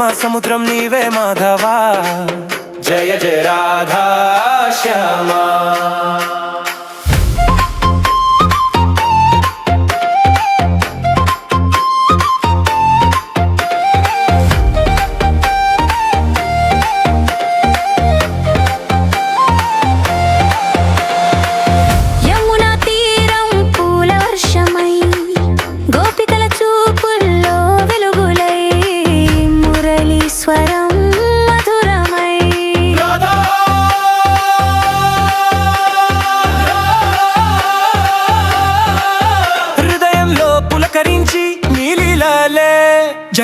మా సముద్రం నీవే మాధవా జయ జయ రాధా శ్యామా.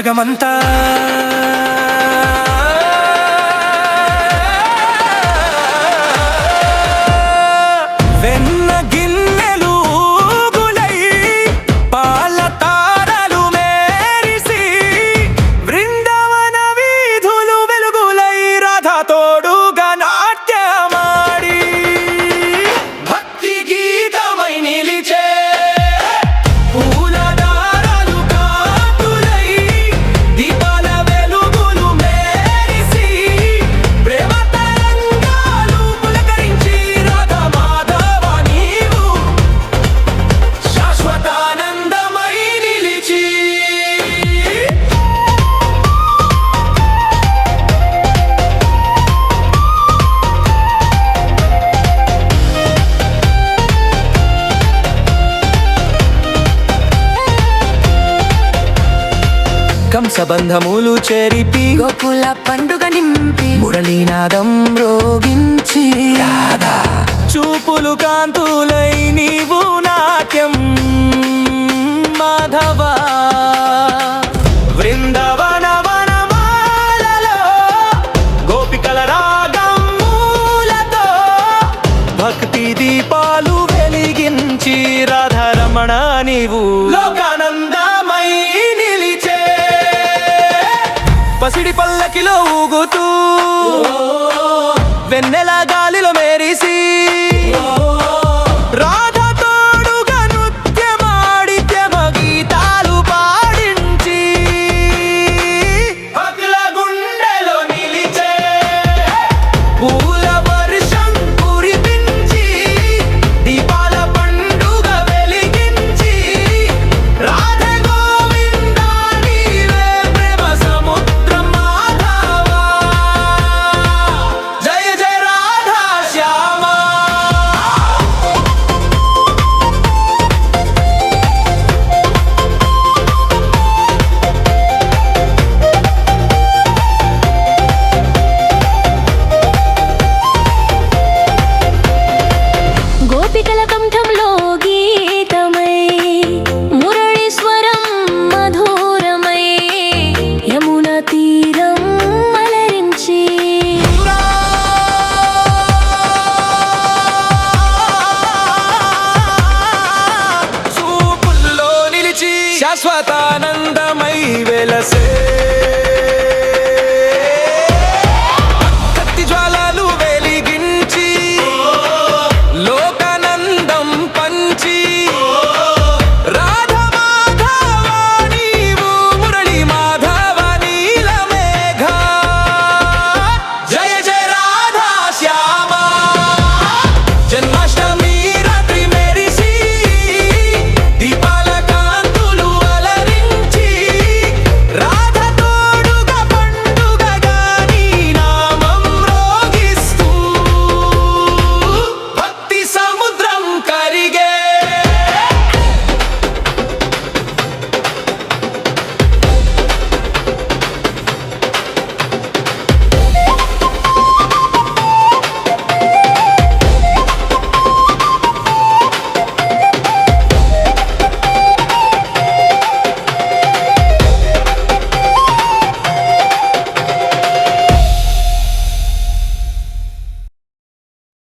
మార్గమంతా దుఃఖం కంసబంధములు చెరిపి గోకుల పండుగ నింపి మురళీనాదం రోగించి చూపులు కాంతులై నీవు నాట్యం మాధవా. красота